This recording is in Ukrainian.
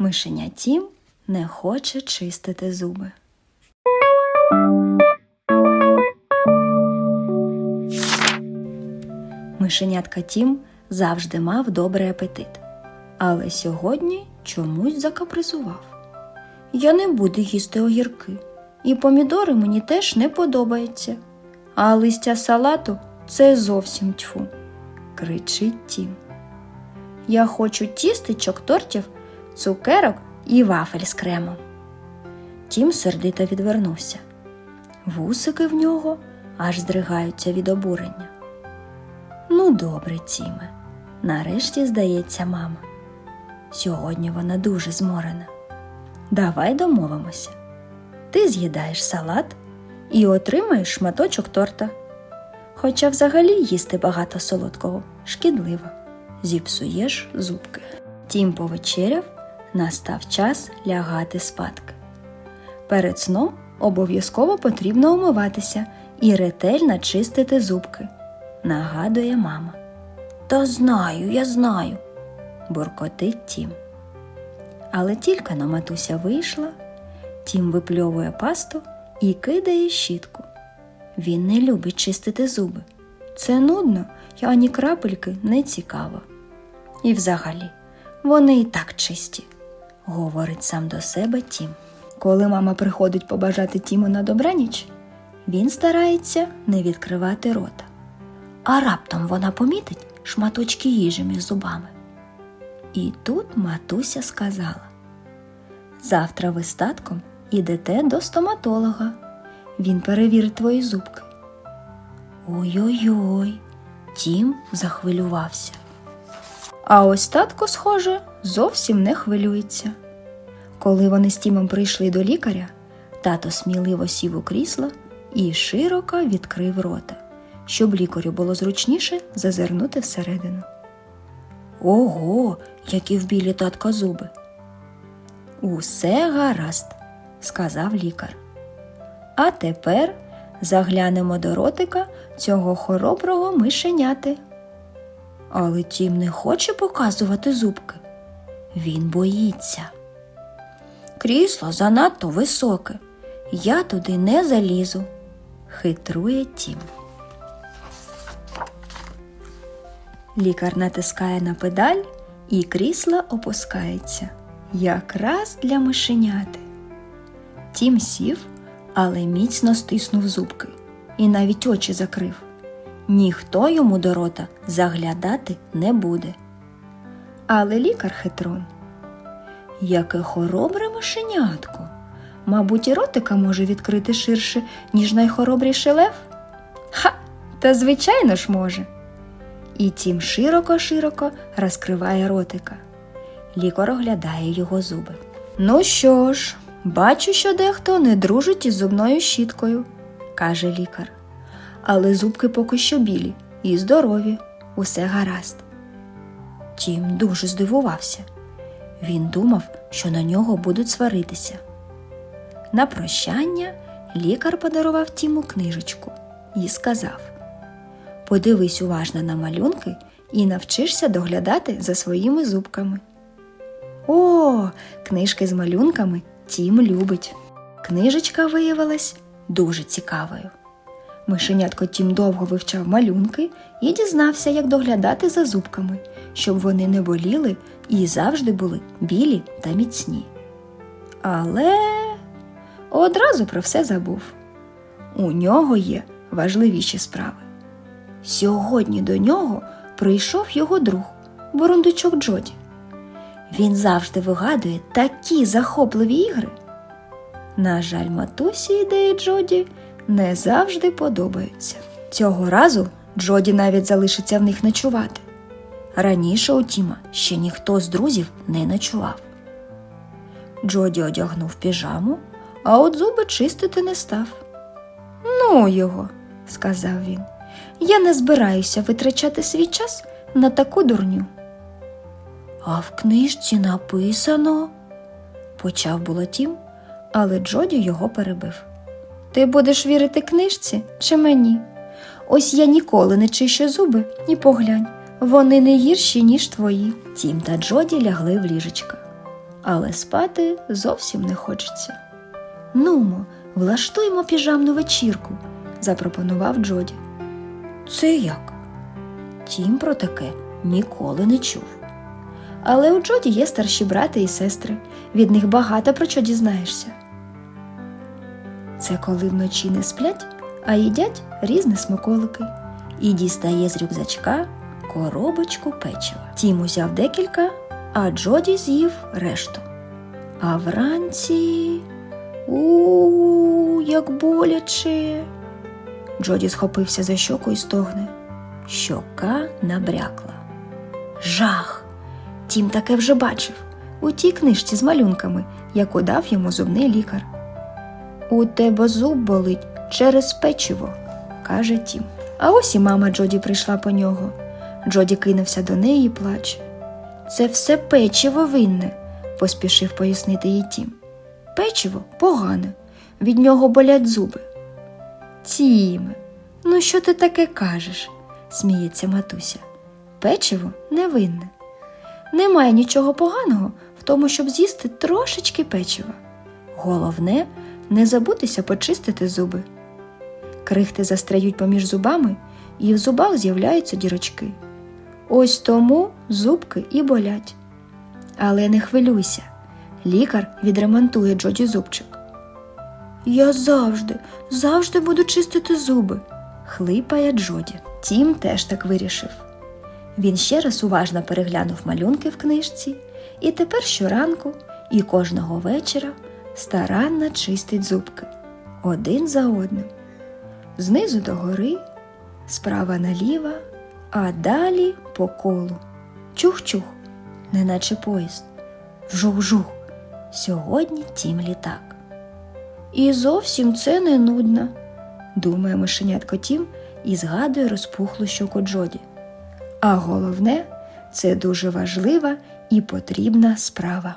Мишеня Тім не хоче чистити зуби. Мишенятка Тім завжди мав добрий апетит, але сьогодні чомусь закапризував. Я не буду їсти огірки, і помідори мені теж не подобаються, а листя салату це зовсім тьфу, кричить Тім. Я хочу тістечок, тортів, цукерок і вафель з кремом. Тім сердито відвернувся. Вусики в нього аж здригаються від обурення. Ну, добре, Тіме, нарешті здається мама. Сьогодні вона дуже зморена. Давай домовимося. Ти з'їдаєш салат і отримаєш шматочок торта. Хоча взагалі їсти багато солодкого шкідливо, зіпсуєш зубки. Тім повечеряв, настав час лягати спадки. Перед сном обов'язково потрібно умиватися і ретельно чистити зубки, нагадує мама. Та знаю, я знаю, буркотить Тім. Але тільки на матуся вийшла, Тім випльовує пасту і кидає щітку. Він не любить чистити зуби. Це нудно і ані крапельки не цікаво. І взагалі, вони і так чисті, говорить сам до себе Тім. Коли мама приходить побажати Тіму на добраніч, він старається не відкривати рота. А раптом вона помітить шматочки їжі між зубами. І тут матуся сказала: Завтра ви з татком ідете до стоматолога. Він перевірить твої зубки. Ой-ой-ой, Тім захвилювався. А ось татко, схоже, зовсім не хвилюється. Коли вони з Тімом прийшли до лікаря, тато сміливо сів у крісло і широко відкрив рота, щоб лікарю було зручніше зазирнути всередину. Ого, які білі татка зуби. Усе гаразд, сказав лікар. А тепер заглянемо до ротика цього хороброго мишеняти. Але Тім не хоче показувати зубки. Він боїться. Крісло занадто високе. Я туди не залізу, хитрує Тім. Лікар натискає на педаль, і крісло опускається. Якраз для мишеняти. Тім сів, але міцно стиснув зубки і навіть очі закрив. Ніхто йому до рота заглядати не буде. Але лікар хитрун. Яке хоробре мишенятко. Мабуть, і ротика може відкрити ширше, ніж найхоробріший лев? Ха, та звичайно ж може. І тім широко-широко розкриває ротика. Лікар оглядає його зуби. Ну що ж, бачу, що дехто не дружить із зубною щіткою, каже лікар. Але зубки поки що білі і здорові, усе гаразд. Тім дуже здивувався. Він думав, що на нього будуть сваритися. На прощання лікар подарував Тіму книжечку і сказав: Подивись уважно на малюнки і навчишся доглядати за своїми зубками. О, книжки з малюнками Тім любить. Книжечка виявилась дуже цікавою. Мишенятко Тім довго вивчав малюнки і дізнався, як доглядати за зубками, щоб вони не боліли і завжди були білі та міцні. Але одразу про все забув. У нього є важливіші справи. Сьогодні до нього прийшов його друг, бурундучок Джоді. Він завжди вигадує такі захопливі ігри. На жаль, матусі ідеї Джоді не завжди подобаються. Цього разу Джоді навіть залишиться в них ночувати. Раніше у Тіма ще ніхто з друзів не ночував. Джоді одягнув піжаму, а от зуби чистити не став. Ну його, сказав він, я не збираюся витрачати свій час на таку дурню. А в книжці написано, почав було Тім, але Джоді його перебив. Ти будеш вірити книжці чи мені? Ось я ніколи не чищу зуби і поглянь, вони не гірші, ніж твої. Тім та Джоді лягли в ліжечка. але спати зовсім не хочеться. Нумо, влаштуємо піжамну вечірку, запропонував Джоді. Це як? Тім про таке ніколи не чув. Але у Джоді є старші брати і сестри, від них багато про що дізнаєшся. Це коли вночі не сплять, а їдять різні смаколики і дістає з рюкзачка коробочку печива. Тім узяв декілька, а Джоді з'їв решту. А вранці у як боляче. Джоді схопився за щоку і стогне. Щока набрякла. Жах! Тім таке вже бачив у тій книжці з малюнками, яку дав йому зубний лікар. У тебе зуб болить через печиво, каже Тім. А ось і мама Джоді прийшла по нього. Джоді кинувся до неї і плаче. Це все печиво винне, поспішив пояснити їй Тім. Печиво погане, від нього болять зуби. Тіме, ну що ти таке кажеш? сміється матуся. Печиво невинне. Немає нічого поганого в тому, щоб з'їсти трошечки печива. Головне не забутися почистити зуби. Крихти застряють поміж зубами, і в зубах з'являються дірочки. Ось тому зубки і болять. Але не хвилюйся, лікар відремонтує Джоді зубчик. Я завжди, завжди буду чистити зуби, хлипає Джоді. Тім теж так вирішив. Він ще раз уважно переглянув малюнки в книжці, і тепер щоранку і кожного вечора старанно чистить зубки один за одним, знизу до гори, справа наліво, а далі по колу. Чух-чух, неначе поїзд. Вжух-жух. Сьогодні тім літак. І зовсім це не нудно, думає мишенятко Тім і згадує розпухлу щоку Джоді. А головне, це дуже важлива і потрібна справа.